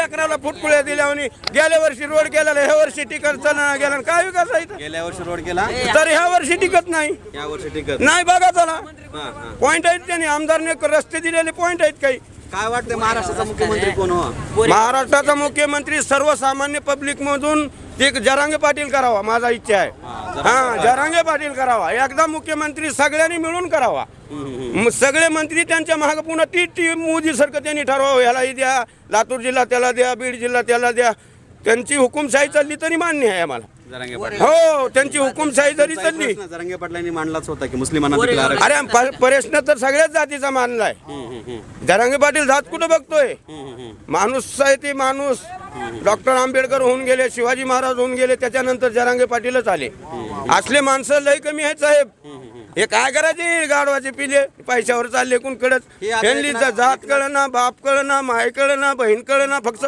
लेकराला फुटकुळ्या दिल्या आणि गेल्या वर्षी रोड केलेला ह्या वर्षी टिकत चला गेला काय विकास आहे इथं? गेल्या वर्षी रोड केला? तर ह्या वर्षी टिकत नाही. या वर्षी टिकत. नाही बघा चला. हा, हा. पॉइंट आहेत त्यांनी आमदारने रस्ते दिलेले पॉइंट आहेत काही. काय वाटतं महाराष्ट्राचा मुख्यमंत्री कोण हो? महाराष्ट्राचा मुख्यमंत्री सर्वसामान्य पब्लिक मधून एक जरांगे पाटील करावा माझा इच्छा आहे. हा जरांगे पाटील. करावा. एकदा मुख्यमंत्री सगळ्यांनी मिळून करावा. सगळे मंत्री त्यांच्या महाग पुन्हा ती टी मोदी सारखं त्यांनी ठरवावं. ह्यालाही द्या लातूर जिल्हा त्याला द्या बीड जिल्हा त्याला द्या. त्यांची हुकुमशाही चालली तरी मान्य आहे आम्हाला. जरांगे पाटील. हो त्यांची हुकुमशाही जरी चालली. प्रश्न जरांगे पाटलांनी मांडलाच होता की मुस्लिमांना देखील आरक्षण. अरे प- प्रश्न तर सगळ्याच जातीचा मानलाय. जरांगे पाटील जात कुठं बघतोय? माणूस आहे ते माणूस. डॉक्टर आंबेडकर होऊन गेले शिवाजी महाराज होऊन गेले त्याच्यानंतर जरांगे पाटीलच आले. असले माणसं लय कमी आहेत साहेब. हे काय करायचे? गाडवाचे पिले पैशावर चालले कोण कडत हे आता त्यांनी एक ना- जात कळ ना बाप कळ ना माय कळ ना बहीण कळ ना फक्त